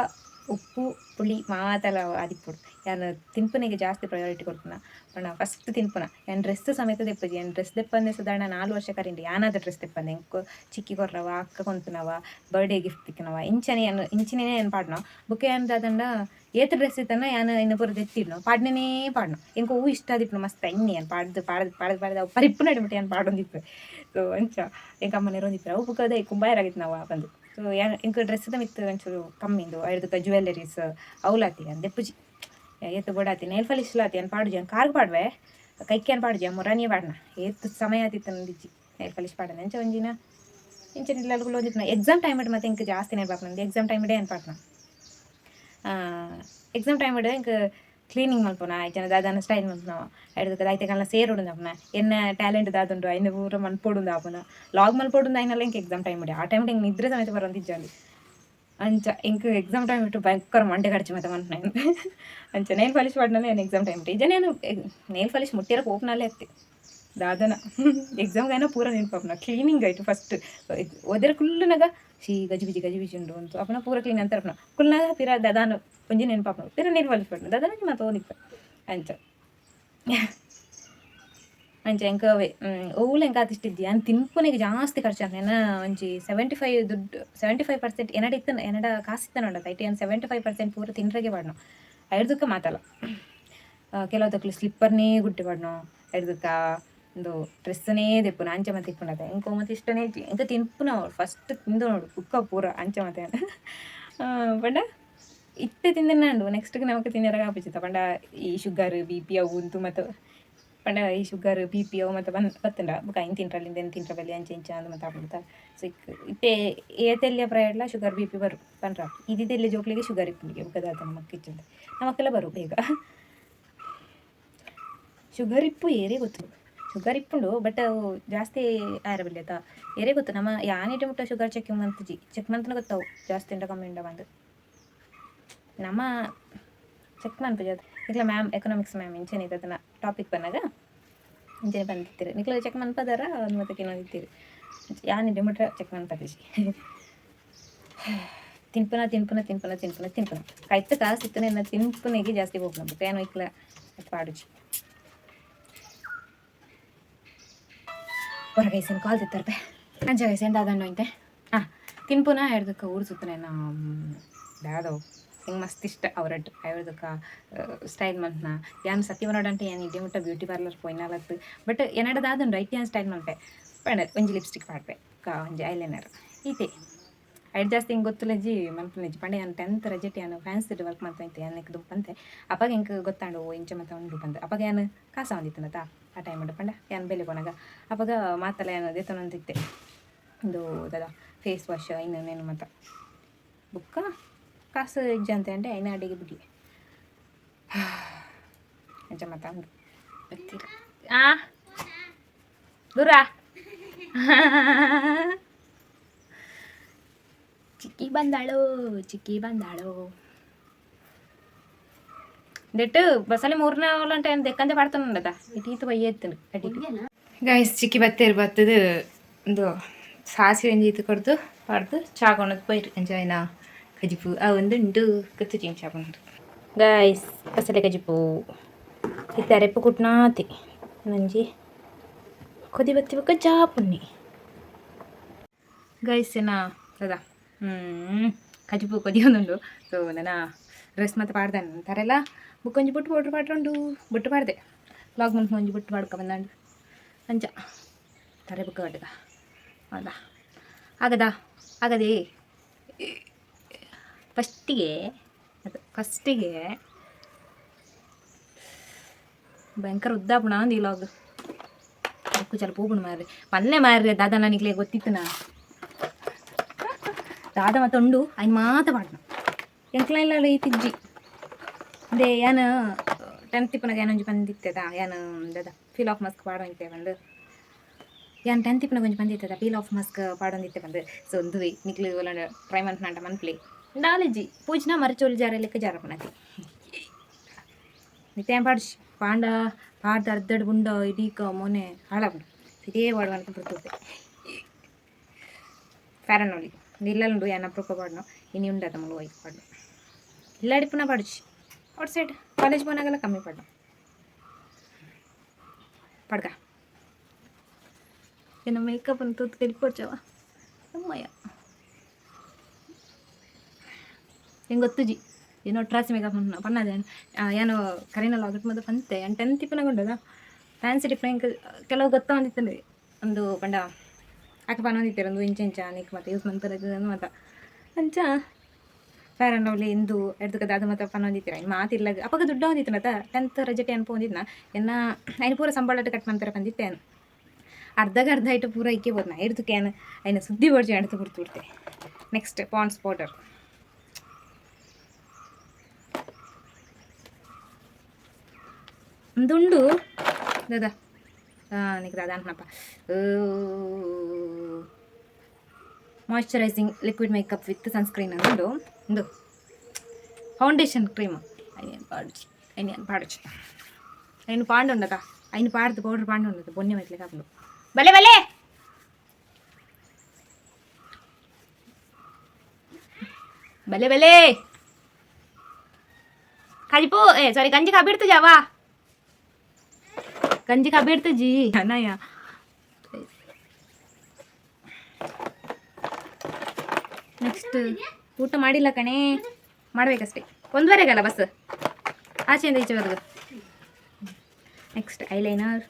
ಉಪ್ಪು, ಪುಳಿ ಮಾತೆಲ್ಲ ಆದಿಪ್ಪುಡು ಯಾನು ತಿನ್ಪನಿಗೆ ಜಾಸ್ತಿ ಪ್ರಯಾರಿಟಿ ಕೊಡ್ಪುನ ಪಂಡ ಫಸ್ಟ್ ತಿನ್ಪುನ. ಏನು ಡ್ರೆಸ್ ಸಮೇತ ತೆಪ್ಪಜಿ ಏನು ಡ್ರೆಸ್ ತೆಪ್ಪಂದೆ ಸಾಧಾರಣ ನಾಲ್ಕು ವರ್ಷ ಕರಿಂಡಿ ಯಾನಾದ ಡ್ರೆಸ್ ತೆಪ್ಪಂದೆ? ಎಂಕು ಚಿಕ್ಕಿ ಕೊರ್ರವ ಅಕ್ಕ ಕೊಂತನವ ಬರ್ಡೇ ಗಿಫ್ಟ್ ತಿಕ್ಕನವ ಇಂಚನೆ ಏನು ಇಂಚಿನೇ ಏನು ಪಾಡ್ನ? ಬುಕ್ಕೆ ಏನು ದಾದಂಡ, ಏತ್ ಡ್ರೆಸ್ ಇತ್ತನ ಯಾನು ಇನ್ನು ಪೂರ ತೆತ್ತಿಡ್ನು ಪಾಡ್ನೇ. ಪಾಡ್ನು ಎಂಕು ಹೂ ಇಷ್ಟ ಆದಿಪ್ಪು ಮಸ್ತ್ ಎಣ್ಣೆ ಏನು ಪಾಡ್ದು ಪಾಡ್ದು ಪಾಡ್ದು ಪಾಡ್ದು, ಅವು ಪರಿಪ್ಪು ನಡಿಬಿಟ್ಟು ಏನು ಪಾಡೊಂದಿಪ್ಪು ಸೊ ಅಂಚ ಎಂಕ ಅವು ಬುಕ್ ಬುಕ್ಕದ ಕುಂಬಾಯರಾಗಿತ್ತು ನಾವು ಬಂದು. ಸೊ ಯಾ ಇಂಕ ಡ್ರೆಸ್ದ ಮಿತ್ತು ಒಂಚೂರು ಕಮ್ಮಿಂದು ಐಡ್ದಕ್ಕ ಜ್ಯುವೆಲ್ಲರೀಸ್ ಅವಲಾತಿ ಅಂದೆ, ಪುಜಿ. ಏತು ಬೋಡಾತಿ ನೇಲ್ ಫಲಿಸ್ ಲಾತಿ ಅನ್ ಪಾಡುಜಿ, ಅನ್ ಪಾಡ್ವೆ. ಕೈಕ್ಕೆ ಅನ್ ಪಾಡುಜಿ ಮುರಾನಿ ಪಾಡ್ನ. ಏತು ಸಮಯ ಆತಿತ್ತು ನಂದಿಜ್ಜಿ ನೇಲ್ ಫಲಿಸ್ ಪಾಡನ. ಎಂಚ ಒಂಜಿನ ಇಂಚಿನ ಓದಿಪ್ನ ಎಕ್ಸಾಮ್ ಟೈಮ್ ಇಟ್ಟು ಮತ್ತೆ ಇಂಕ ಜಾಸ್ತಿ ನೆನಪಾಪ ನಂದು. ಎಕ್ಸಾಮ್ ಟೈಮ್ ಇಡೇ ಅನ್ ಪಾಡ್ನ. ಎಕ್ಸಾಮ್ ಟೈಮ್ ಇಡ ಇಂಕ ಕ್ಲೀನಿಂಗ್ ಮಲ್ಪುನ ಆಯ್ತನ ದಾದನ ಸ್ಟೈಲ್ ಮಲ್ಪುನವ ಹಿಡ್ದಕ್ಕೆ ದಾಯ್ತೆ ಕಲ್ಲ ಸೇರುಡು ಅಪ್ಪನ ಎನ್ನ ಟ್ಯಾಲೆಂಟ್ ದಾದುಂಡು ಐನ ಪೂರ ಮನ್ಪೋಡುಂದು ಆಪುನ ಲಾಗ್ ಮಲ್ಪೋಡುಂದು ಐನಲ್ಲ ಇಂಕ ಎಕ್ಸಾಮ್ ಟೈಮ್ ಇಡ ಆ ಟೈಮ್ ಇಂಕ ನಿದ್ರೆ ಸಮೇತ ಬರೋಂದಿಜ್ಜಂಡಿ ಅಂಚ ಇಂಕ ಎಕ್ಸಾಮ್ ಟೈಮ್ ಇಟ್ಟು ಭಯಂಕರ ಮಂಡೆ ಕಡ್ಚಿ ಮತ್ತೆ ಮನ್ಪುನ ಅಂಚ ನೇಲ್ ಪಾಲಿಶ್ ಪಾಡ್ನಲ್ಲ ಏನು ಎಕ್ಸಾಮ್ ಟೈಮ್ ಇಟ್ಟು ಇಜನೇನು ನೇಲ್ ಪಾಲಿಶ್ ಮುಟ್ಟಿರ ಕೋಪ್ನಲ್ಲೇ ಎತ್ತಿ దాదాన ఎగ్జామ్కైనా పూర నేను పాపన క్లీనింగ్ ಆಯ್ತು ಫಸ್ಟ್ ಒದರ ಕುಲ್ಲನಾಗ ಶೀ ಗಜಿಬಿಜಿ ಗಜಿಬಿಜಿ ಉಂಡು ಅಂತ ಅಪ್ಪನ ಪೂರ ಕ್ಲೀನ್ ಅಂತ ಅಪ್ಪನ ಕುಲ್ನಾಗ ಪಿರ ದದಾನ ಒಂಜಿ ನೆನಪಾಪನ ಪಿರ ನೀರು ಬಲಿಸ್ಬಿಡ್ನ ದದಾನ ಮತ್ತೆ ಓದಿಪ್ಪ ಅಂಚ ಅಂಚ ಎಂಕ ಓಲ್ ಎಂಕ ಆತಿಷ್ಟಿದ್ದಿ ಅನ್ ತಿನ್ಪುನಿಗೆ ಜಾಸ್ತಿ ಖರ್ಚು ಏನ ಒಂಜಿ ಸೆವೆಂಟಿ ಫೈವ್ ದುಡ್ಡು ಸೆವೆಂಟಿ ಫೈವ್ ಪರ್ಸೆಂಟ್ ಎನಡ ಇತ್ತನ ಎನಡ ಕಾಸು ಇತ್ತನ ಐಟಿ ಅನ್ ಸೆವೆಂಟಿ ಫೈವ್ ಪರ್ಸೆಂಟ್ ಪೂರ ತಿನ್ರಗೆ ಬಾಡ್ನು ಐಡ್ದಕ್ಕೆ ಮಾತಲ್ಲ ಕೆಲವತ್ತಕ್ಲು ಸ್ಲಿಪ್ಪರ್ನೇ ಗುಟ್ಟಿ ಬಾಡ್ನು ಐಡ್ದಕ್ಕ ಒಂದು ಡ್ರೆಸ್ಸನೇ ತಿಪ್ಪುನ ಅಂಚೆ ಮತ್ತೆ ತಿಪ್ಪುನದ ಇಂಕೋ ಮತ್ತೆ ಇಷ್ಟನೇ ಎಂಕ ತಿನ್ಪುನ ಫಸ್ಟ್ ತಿಂದು ನೋಡು ಕುಕ್ಕ ಪೂರ ಅಂಚೆ ಮತ್ತೆ ಪಂಡ ಇತ್ತೆ ತಿಂದನಾಂಡು ನೆಕ್ಸ್ಟ್ ನಮಗೆ ತಿನ್ನರಾಗ ಆಪಿಸಿತ ಪಂಡ ಈ ಶುಗರ್ ಬಿ ಪಿ ಅವು ಉಂತು ಮತ್ತು ಪಂಡ ಈ ಶುಗರ್ ಬಿ ಪಿ ಅವು ಮತ್ತು ಬಂದು ಬತ್ತಂಡ ಬುಕ್ಕ ಐನ್ ತಿಂಟ್ರಲ್ಲಿ ಏನು ತಿಂಟ್ರಬಲ್ಲಿ ಅಂಚೆ ಇಂಚ ಅಂದು ಮತ್ತೆ ಆಗ್ಬಿಡ್ತಾ ಸೊ ಇತ್ತೆ ಏತೆಲ್ಲ ಶುಗರ್ ಬಿ ಪಿ ಬರು ಪಂಡ್ರ ಇದಿದ್ದೆಲ್ಲ ಜೋಕ್ಲಿಗೆ ಶುಗರ್ ಇಪ್ಪನಿಗೆ ಬುಕ್ಕದಾತ ನಮಕ್ ಕಿಚ್ಚಂದ ನಮಕ್ಕೆಲ್ಲ ಬರು ಬೇಗ ಶುಗರ್ ಇಪ್ಪು ಏರೇ ಗೊತ್ತು ಶುಗರ್ ಇಪ್ಪುಂಡು ಬಟ್ ಅವು ಜಾಸ್ತಿ ಆಯರಬಲ್ಲಿ ಆಯ್ತಾ ಏರೆ ಗೊತ್ತು, ನಮ್ಮ ಯಾನಿಟ ಮುಟ್ಟ ಶುಗರ್ ಚೆಕ್ ಮಂತ್ಜಿ ಚೆಕ್ ಮಂತ್ನ ಗೊತ್ತಾವು, ಜಾಸ್ತಿ ಇಂಡ ಕಮ್ಮಿ ಇಂಡ ಬಂದು. ನಮ್ಮ ಚೆಕ್ ಅದು ಇಲ್ಲ ಮ್ಯಾಮ್ ಎಕನಾಮಿಕ್ಸ್ ಮ್ಯಾಮ್, ಇಂಚೆನೆ ಅದನ್ನ ಟಾಪಿಕ್ ಬಂದಾಗ, ಇಂಚೆನೆ ಬಂದಿರ್ತೀರಿ ನಿಕ್ಲ ಚೆಕ್ ಮನ್ಪದಾರ ಮತ್ತೆ ಇನ್ನೊಂದಿತ್ತೀರಿ ಯಾನಿಟ ಮುಟ್ಟ ಚೆಕ್ ಮನ್ಪದಿಸಿ ತಿನ್ಪುನ ತಿನ್ಪುನ ತಿನ್ಪುನ ತಿನ್ಪುನ, ತಿನ್ಪನ. ಕೈತ ಕಾಸು ಇತ್ತನ ತಿನ್ಪನಿಗೆ ಜಾಸ್ತಿ ಹೋಗ್ನಂಬ ಏನೋ ಇಕ್ಲ ಪಾಡುಜಿ ಹೊರಗೈಸಿನ ಕಾಲ್ ತಿತ್ತರ್ಪೆ. ಅಂಚ ಗೈಸೆಂಡ ಅದನ್ನು ಐತೆ ಹಾಂ ತಿನ್ಪುನ ಹಿಡ್ದಕ್ಕೆ ಊರು ಸುತ್ತನೆ ದಾದೋ ಹಿಂಗೆ ಮಸ್ತ್ ಇಷ್ಟ ಅವರಟ್ಟು ಅವ್ರದಕ್ಕೆ ಸ್ಟೈಲ್ ಮಂತ್ನ. ಯಾನ್ ಸತಿ ಬರೋಡಂటే ಏನು ಇಡೀ ಮುಟ್ಟ ಬ್ಯೂಟಿ ಪಾರ್ಲರ್ ಪೊಯ್ನಾಲತ್ತು ಬಟ್ ಏನಡದಾದನ್ ರೈಟ್ ಯಾನ್ ಸ್ಟೈಲ್ ಮಂತೆ ಪಂಡ ಒಂಜಿ ಲಿಪ್ಸ್ಟಿಕ್ ಪಾಡ್ಪೆ. ಕಾ, ಒಂಜಿ ಐಲೈನರ್ ಈತೆ ಐಡ್ ಜಾಸ್ತಿ ಹಿಂಗೆ ಗೊತ್ತಿಲ್ಲ ಜಿ ಮನ್ಪುನ ಜಿ ಪಂಡೆ ನಾನು ಟೆಂತ್ ರಜೆಟಿ ನಾನು ಫ್ಯಾನ್ಸ್ ವರ್ಕ್ ಮಾಡ್ತೈತೆ ಅನ್ನಕ್ಕೆ ದುಪ್ಪಂತೆ ಅಪ್ಪಾಗ ಹೆಂಗೆ ಗೊತ್ತಾಂಡು ಇಂಚೆ ಮತ್ತೆ ಅವ್ನು ದುಪ್ಪಂತೆ ಅಪ್ಪಾಗ ಏನು ಕಾಸ ಒಂದಿತ್ತನತ ಆ ಟೈಮ್ ಪಂಡ ಏನು ಬೆಲೆ ಕೊನಾಗ ಅಪ್ಪಾಗ ಮಾತಲ್ಲ ಏನು ಅದೇ ತಂದಿತ್ತೆ ಒಂದು ದದ ಫೇಸ್ ವಾಶ್ ಇನ್ನೇನು ಮತ ಬುಕ್ಕ, ಕಾಸು ಇಜ್ಜ ಅಂತ ಅಂದ್ರೆ ಐನ ಅಡಿಗೆ ಬಿಡಿ ನಿಜ ಮತ್ತೆ ಅಂದ್ರು ಗೊತ್ತಿಲ್ಲ. ಆ? ದೂರ ಚಿಕ್ಕಿ ಬಂದಾಳು ಚಿಕ್ಕಿ ಬಂದಾಳು. ದೆಟ್ಟು ಬಸಲೆ ಮೂರನೇ ಅವಲಂಟ ಏನು ದೆಕ್ಕಂದೆ ಪಾಡ್ತಾನದ ಇಟೀತು ಬಯ್ಯ ಎತ್ತನು ಅಡಿಗೆ. ಗೈಸ್ ಚಿಕ್ಕಿ ಬತ್ತೇರು ಬತ್ತದು ಒಂದು ಸಾಸಿವೆ ಒಂಜಿ ಕೊಡ್ದು ಪಾಡ್ದು ಚಾ ಕೊಣದು ಪೈರು ಎಂಜಾಯ್ನ ಕಜಿಪು ಆ ಒಂದು ಉಂಡು ಕತ್ತು ಚೇಂಜ್ ಚಾ ಬಂದು. ಗೈಸ್ ಬಸಲೆ ಕಜಿಪು. ಇತ್ತೆ ಅರೆಪ್ಪು ಕುಟ್ನಾತಿ ನಂಜಿ ಕೊದಿ ಬತ್ತಿ ಬಕ್ಕ ಚಾ ಪುಣ್ಣಿ ಗೈಸ್ ಏನಾ ಅದ. ಹ್ಞೂ ಕಜಿಪು ಕೊದಿ ಒಂದುಂಡು ಸೊ ನನ್ನ ಡ್ರೆಸ್ ಮತ್ತು ಪಾಡ್ದೆ ಅಂತಾರೆಲ್ಲ. ಬುಕ್ಕೊಂಜಿ ಬಿಟ್ಟು ಬೊಟ್ಟು ಪಾಡ್ಕೊಂಡು ಬಿಟ್ಟು ಪಾಡ್ದೆ. ಲಾಗ್ ಮುಂದೆ ಒಂಜಿ ಬಿಟ್ಟು ಮಾಡ್ಕೊ ಬಂದಂಡು. ಅಂಜ ತರೆ ಬುಕ್ ಕಟ್ಟದ. ಹೌದಾ ಆಗದಾ? ಆಗದೇ? ಫಸ್ಟಿಗೆ, ಅದು ಫಸ್ಟಿಗೆ ಭಯಂಕರ ಉದ್ದ ಅಂದ್ ಈ ಲಾಗ್ ಚಲ ಸ್ವಲ್ಪ ಹೋಗ್ಬಿಡು ಮಾರ್ರಿ. ಪಲ್ಲೆ ಮಾರ್ರಿ ದಾದ ನನಗೆ ಗೊತ್ತಿತ್ತು ನಾ ದಾದ ಮತ್ತೆ ಉಂಡು ಅಯ್ಯ ಮಾತ ಪಾಡ್ನ. ಎಂಕ್ಲ ಇಲ್ಲ ಐತಿಜ್ಜಿ ಅದೇ ಏನು ಟೆಂತ್ ತಿಪ್ಪನಾಗ ಏನೊಂಜಿ ಬಂದಿತ್ತದ? ಏನು ದದ ಫೀಲ್ ಆಫ್ ಮಸ್ಕ್ ಪಾಡೋಂತೆ ಬಂದು. ಏನು ಟೆಂತ್ ತಿಪ್ಪನಾಗ ಒಂಜಿ ಬಂದಿತ್ತದ? ಫೀಲ್ ಆಫ್ ಮಸ್ಕ್ ಪಾಡೊಂದಿತ್ತೆ ಬಂದು. ಸೊ ಒಂದು ನಿಕ್ಲು ಒಲ ಟ್ರೈ ಮನ್ಪುನಂಟ ಮನ್ಪ್ಲಿ ದಾಲಜಿ ಪೂಜನ ಮರಚೋಲ್ ಜಾರ ಲೆಕ್ಕ ಜಾರ ಪುನತಿ. ನಿತ್ಯ ಪಾಂಡ, ಪಾಡ್ದ ಅರ್ಧಡ್ ಗುಂಡ, ಇಡೀಕ ಮೊನೆ ಹಾಳಾಗ್ಬಿಡು ಇದೇ ಪಾಡುವಂತ ಬರ್ತದೆ ಫೇರನೋಳಿ ನಿಲ್ಲುಂಡು ಏನ ಅಪ್ರೂಪ ಪಾಡ್ನು ಇನಿ ಉಂಡದ ಮುಳು ಹೋಗಿ ಪಾಡ್ನು ಇಲ್ಲಾಡಿ ಪುನಃ ಪಾಡ್ಚಿ ಔಟ್ ಸೈಡ್ ಕಾಲೇಜ್ போனாಗೆಲ್ಲ ಕಮ್ಮಿ ಪಾಡ್ನು ಪಡ್ಕ ಏನ ಮೇಕಪ್ ಅಂತ ತೆಲಿಕೊಡ್ಚವ ಅಮ್ಮಯ್ಯ ಹೆಂಗೆ ಗೊತ್ತುಜಿ ಏನೋ ಟ್ರಾಸ್ ಮೇಕಪ್ ಅನ್ನ ಪನ್ನದೆ ಏನೋ ಕರೀನಲ್ಲ ಆಗಿಟ್ಟು ಮತ್ತೆ ಪಂತೆ ಏನು ಟೆಂತ್ ಇಪ್ಪನಾಗುಂಡದ ಫ್ಯಾನ್ಸಿ ಟಿಪ್ನ ಹಿಂಗೆ ಕೆಲವು ಗೊತ್ತ ಒಂದಿತ್ತಂದ್ರೆ ಒಂದು ಪಂಡ ಆಕ ಪನ್ನೊಂದಿತ್ತಾರೆ ಒಂದು ಇಂಚ ಇಂಚ ನೀಕ್ ಮತ್ತೆ ಯೂಸ್ ಮಾಡ್ತಾರೆ ಮತ ಅಂಚ ಫೇರ್ ಆ್ಯಂಡ್ ಲವ್ಲಿ ಇಂದು ಎಡ್ದು ಅದು ಮತ್ತೆ ಪನ್ನೊಂದಿತ್ತೀರ ಇನ್ನು ಮಾತಿಲ್ಲ ಅಪ್ಪಗ ದುಡ್ಡು ಒಂದಿತ್ತು ನತ ಟೆಂತ್ ರಜೆಟಿ ಅನ್ಪೊ ಹೊಂದಿದ್ನ ಎನ್ನ ಐನು ಪೂರ ಸಂಬಳಟ್ಟು ಕಟ್ ಮಾಡ್ತಾರೆ ಬಂದಿತ್ತೇನು ಅರ್ಧಗ ಅರ್ಧ ಇಟ್ಟು ಪೂರ ಇಕ್ಕಿ ಬೋದ್ನ ಹಿಡ್ದಕ್ಕೆ ಏನು ಐನ ಸುದ್ದಿ ಬರ್ಜಿ ಎಡ್ತು ಬಿಡ್ತು ಬಿಡ್ತೆ ನೆಕ್ಸ್ಟ್ ಪಾಂಡ್ಸ್ ಪೌಡರ್ ಒಂದುಂಡು ದಾದಾ నీకు రాదా అంటున్నప్ప moisturising liquid makeup with sunscreen ఉందో ఉందో ఫౌండేషన్ క్రీమ్ అయిన పాడచ్చు అయిన పాడచ్చు అయిన పాండు ఉండక అయిన పాడదు పౌడర్ పాండు ఉండదు బొన్యం ఎట్లే కాదు. భలే భలే! భలే భలే! కలిపు ఏ సారీ గంజి కబెడుతు జావా. ಕಬಿಡ್ತು ಜಾವಾ ಗಂಜಿ ಕಬಿಡ್ತು ಜಿ. यहाँ ನೆಕ್ಸ್ಟ್ ಊಟ ಮಾಡಿಲ್ಲ ಕಣೆ. ಮಾಡ್ಬೇಕಷ್ಟೇ. ಒಂದುವರೆಗಲ್ಲ ಬಸ್. ಆಚೆಯಿಂದ ಈಚೆವರೆಗೂ ನೆಕ್ಸ್ಟ್ ಐಲೈನರ್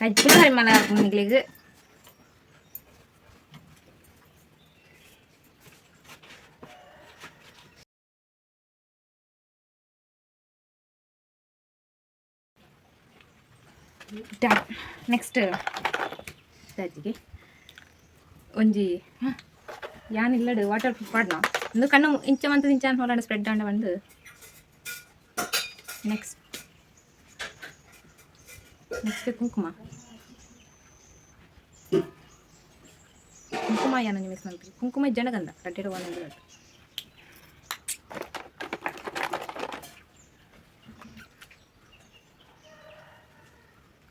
ಕಜ್ಜಿ ಹರಿಮಲ ನಿಗ್ಲಿಗೆ ನೆಕ್ಸ್ಟ್ ದಾಜಿಗೆ ಒಂಜಿ ಹ, ಯಾನ್ ಇಲ್ಲಡು ವಾಟರ್ ಪ್ರೂಫ್ ಪಾಡ್ನ ಒಂದು ಕಣ್ಣು ಇಂಚ ಮಂತ್ ಇಂಚ ಹೊರಡ ಸ್ಪ್ರೆಡ್ ಆಂಡ ಬಂದು ನೆಕ್ಸ್ಟ್ ನೆಕ್ಸ್ಟ್ ಕುಂಕುಮ ಕುಂಕುಮ ಯಾನ ಮಿಕ್ಸ್ ಮಾಡ್ತೀವಿ ಕುಂಕುಮ ಜನಗಂಧ ಕಟ್ಟಿರೋ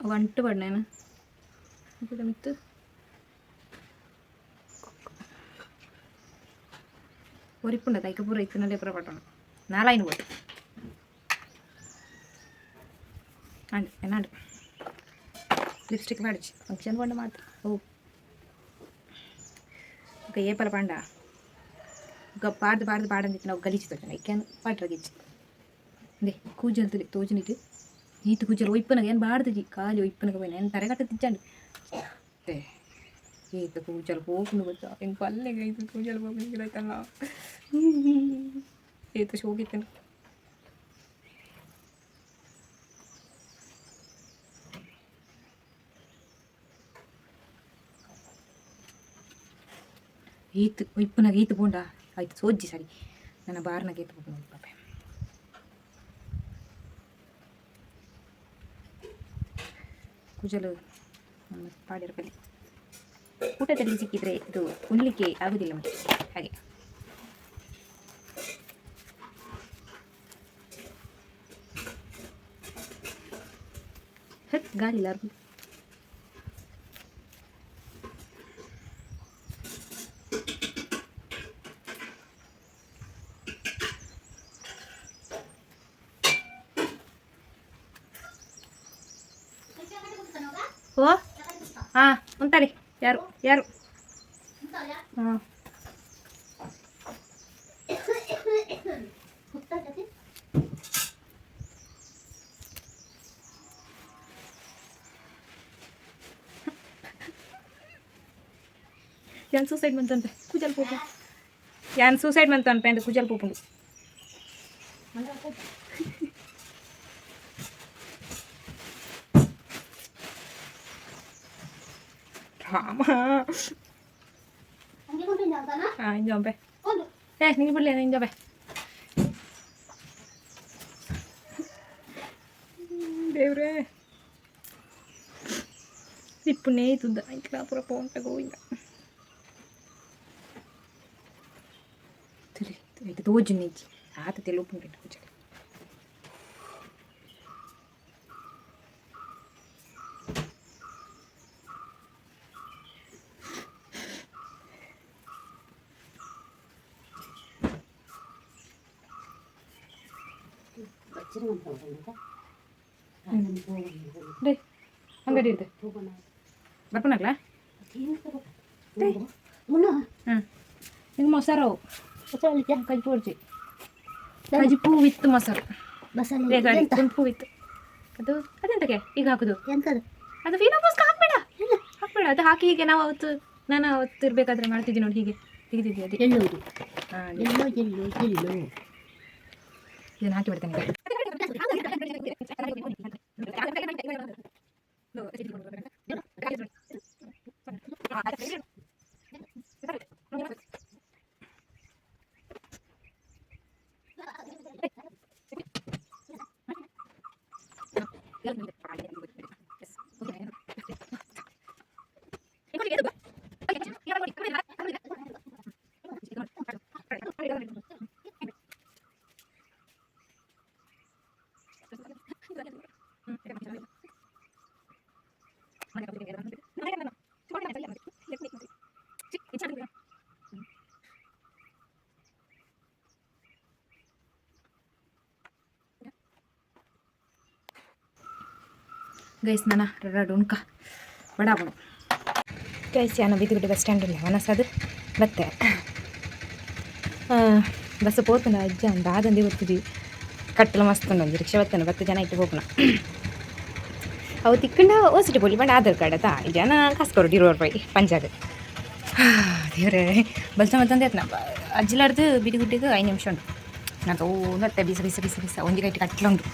వంట పడినాయన ఇప్పుడు మిత్తు. ഒരിപ്പുണ്ട് തൈക്കപ്പൂർ ഇത്തിനല്ലേ ഇപ്പുറം പെട്ടണം നാളെ അതിന് പോയി ആണ്ട് എന്നാണ്ട് ലിപ്സ്റ്റിക് മേടിച്ച് ഫംഗ്ഷൻ കൊണ്ട് മാത്രം ഓ ఒక ఏ పల పండ. ఒక పాడదు పాడదు పాడని తిట్టిన ఒక గలీచి తోచిన ఎక్కాను. పాటరగించి అదే కూజలు తోచినట్టు. ಈತ ಗುಜ್ಜಲು ಒಯ್ಪನಗ ಏನು ಬಾಡ್ದಿಜಿ ಖಾಲಿ ಒಯ್ಪನಗ ಪೈನ ಏನು ತರಗಟ್ಟ ತಿಜ್ಜಂಡು? ಈತ ಕೂಜಲು ಹೋಗ್ನು ಗೊತ್ತಾ? ಹೆಂಗೆ ಪಲ್ಲೆಗೆ ಈತ ಕೂಜಲು ಹೋಗ್ಲಿಕ್ಕಿರತ್ತಲ್ಲ ಈತ ಶೋಕಿತ್ತೇನೆ ಈತ್ ಇಪ್ಪನಾಗ ಈತ್ ಬೋಂಡ? ಆಯ್ತು ಸೋಜಿ ಸರಿ. ನನ್ನ ಬಾರ್ನಾಗ ಈತ್ ಬೋಂಡ ಪಾಪೆ. ಕುಜಲು ಪಾಡಿರಬಲ್ಲಿ ಪಾಡಿರ ಊಟ ಊಟದಲ್ಲಿ ಸಿಕ್ಕಿದ್ರೆ ಇದು ಉಣ್ಲಿಕ್ಕೆ ಆಗುದಿಲ್ಲ ಮತ್ತೆ. ಹಾಗೆ. ಹತ್ ಗಾಡಿ ಇಲ್ಲ ಅರ್ಬಿ ಓ ಹಾಂ ಉಂತಾಡಿ ಯಾರು ಯಾರು ಹಾಂ ಯಾನ್ ಸೂಸೈಡ್ ಬಂತಂತೆ ಕುಜಲ್ ಪೂಪ ಯಾನ್ ಸೂಸೈಡ್ ಬಂತ ಅನ್ಪೆ ಅಂತ ಕುಜಲ್ ಪೂಪುಂಡು డ్రామా ఇంక పంపే ఏ నీకు ఇప్పుడు లేదు ఇంక దేవురే ఇప్పుడు నేతుందా ఇట్లా పురప ఉంటగో ఇంకా తెలియదు ఎటు తోచు నీకు ఆత తెలుపు పెట్టుకోవచ్చు ಡೇ ಅಂಗಡಿ ಹಾಂ ನಿಂಗೆ ಮೊಸರು ಕಜ್ಜಿ ಪೂರ್ಜಿ ಕಜ್ಜಿ ಪೂ ವಿತ್ ಮೊಸರು. ಕೆಂಪು ವಿತ್. ಅದು ಅದೆಂತಕ್ಕೆ? ಈಗ ಹಾಕುದು? ಅದು ವೀನೋ ಹಾಕ್ಬೇಡ. ಹಾಕ್ಬೇಡ. ಅದು ಹಾಕಿ ಹೀಗೆ ನಾವು ಅವತ್ತು ನಾನು ಅವತ್ತು ಇರ್ಬೇಕಾದ್ರೆ ಮಾಡ್ತಿದ್ದೆ ನೋಡಿ ಹೀಗೆ. ತೆಗಿತಿದ್ದೆ ಅದು. ಎಲ್ಲೋದು ಹಾಂ ಎಲ್ಲೋ ಎಲ್ಲೋ ಎಲ್ಲೋ. ಇದನ್ನು ಹಾಕಿ ಬಿಡ್ತೇನೆ ആ ಗೈಸ್ ನನ್ನ ಎರಡು ಉಣ್ಕ. ಬಡ ಗೈಸ್ ಯಾನ ಬಿದ್ದುಗುಡಿ ಬಸ್ ಸ್ಟ್ಯಾಂಡ್ ಇಲ್ಲ ಮನಸ್ಸದು ಬತ್ತೆ ಬಸ್ ಪೋತನ ಅಜ್ಜ ಅಂದ ಆದಂದಿ ಗೊತ್ತಿದ್ವಿ ಕಟ್ಟಲು ಮಸ್ತ್ ಒಂದು ರಿಕ್ಷಾ ಬತ್ತಾನೆ, ಬತ್ತು ಜನ ಇಟ್ಟು ಹೋಗ್ನ ಅವು ತಿಕ್ಕಂಡ ಓಸಿಟ್ಟು ಬೋಲಿ ಬಂಡ ಆಧಾರ್ ಕಾರ್ಡ್ ಆಯ್ತಾ? ಈ ಜನ ಕಾಸ್ಕೊರು ಇರುವರ್ ರೂಪಾಯಿ ಪಂಚಾಗ ದೇವ್ರೆ. ಬಲ್ಸ ಮತ್ತಂದೆ ನಾ ಅಜ್ಜಿಲಾಡ್ದು ಬಿದಿಗುಡ್ಡಿಗೆ ಐದು ನಿಮಿಷ ಉಂಟು. ನಾನು ಮತ್ತೆ ಬಿಸ ಬಿಸ ಬಿಸ ಬಿಸ. ಒಂದು ಗಂಟೆ ಕಟ್ಲ ಉಂಟು.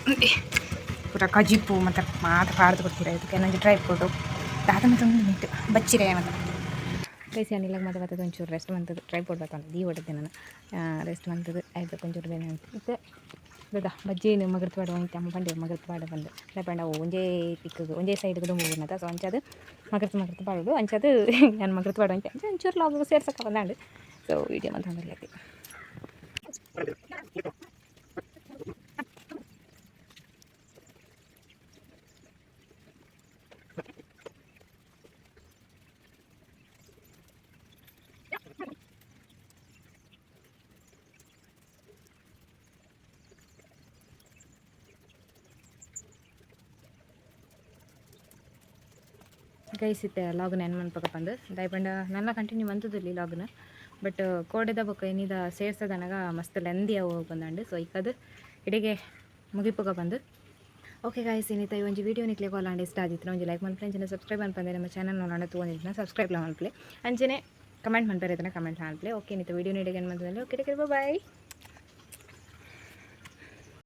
ಪೂರ ಕಜಿಪ್ಪು ಮತ್ತು ಮಾತ ಪಾಡ್ದು ಕೊಡ್ತೀರ ಇದಕ್ಕೆ? ನನಗೆ ಡ್ರೈ ಫ್ರೂಟು ದಾದ ಮತ್ತು ಒಂದು ಮಿನಿಟ್ ಬಚ್ಚಿರೆ ಮತ್ತು ಬೇಸಿ ಅನಿಲಾಗ ಮತ್ತೆ ಬರ್ತದೆ ಒಂಚೂರು ರೆಸ್ಟ್ ಬಂತದ್ದು ಟ್ರೈ ಕೊಡ್ಬೇಕು ಅಂತ. ದೀ ಹೊಡೆದೆ ನಾನು. ರೆಸ್ಟ್ ಬಂತದ್ದು ಆಯ್ತು ಒಂಚೂರು ಬೇನೆ ಮತ್ತೆ ದಾದ ಬಜ್ಜಿ ಮಗರ್ತು ಪಾಡು ಹೋಯ್ತು ಅಮ್ಮ ಪಂಡೆ ಮಗರ್ತು ಪಾಡು ಬಂದು ಒಂಜೇ ತಿಕ್ಕದು, ಒಂಜೇ ಸೈಡ್ ದುಂಬುನದ ಸೊ ಅಂಚದು ಮಗರ್ತು ಮಗರ್ತು ಪಾಡೋದು. ಅಂಚದು ನಾನು ಮಗರ್ತು ಪಾಡು ಅಂತ. ಒಂಚೂರು ಲಾಗ್ ಸೇರ್ಸಕ್ಕೆ ಬಂದಾಂಡು ಸೊ ವಿಡಿಯೋ ಅಂತ ಬಂದಿಲ್ಲ ಗೈಸ್ ಇತ್ತೆ ಲಾಗ್ ನೆನ್ ಮನ್ಪಕ ಬಂದು ದಯಪಂಡ ನನ್ನ ಕಂಟಿನ್ಯೂ ಬಂತದಲ್ಲಿ ಲಾಗ್ನ. ಬಟ್ ಕೋಡೆದ ಬೊಕ್ಕ ಏನಿದ ಸೇರ್ಸದನಗ ಮಸ್ತ್ ಲೆಂದಿ ಅವು ಬಂದಂಡು. ಸೊ ಈಗ ಅದು ಇಡಿಗೆ ಮುಗಿಪುಗ ಬಂದು. ಓಕೆ ಗಾಯ್ಸ್ ಏನಿತ್ತ ಈ ಒಂದು ವೀಡಿಯೋ ನಿಕ್ಲೆ ಕಾಲ್ ಅಂಡ್ ಇಷ್ಟ ಆದಿತ್ತು ಒಂದು ಲೈಕ್ ಮಾಡ್ಪ್ಲೆ ಅಂಚನೆ ಸಬ್ಸ್ಕ್ರೈಬ್ ಅನ್ಪಂದೆ ನಮ್ಮ ಚಾನಲ್ ನೋಡೋಣ ತೊಗೊಂಡಿದ್ದನ್ನ ಸಬ್ಸ್ಕ್ರೈಬ್ ಮಾಡ್ಪ್ಲೆ ಅಂಜನೆ ಕಮೆಂಟ್ ಮಾಡ್ತಾರೆ ಇದನ್ನ ಕಮೆಂಟ್ ಮಾಡ್ಪ್ಲೆ ಓಕೆ ಏನಿತ್ತು ವೀಡಿಯೋ ನೀಡಿಗೆ ಏನು ಮಾಡ್ತಾರೆ ಓಕೆ ಬಾಯ್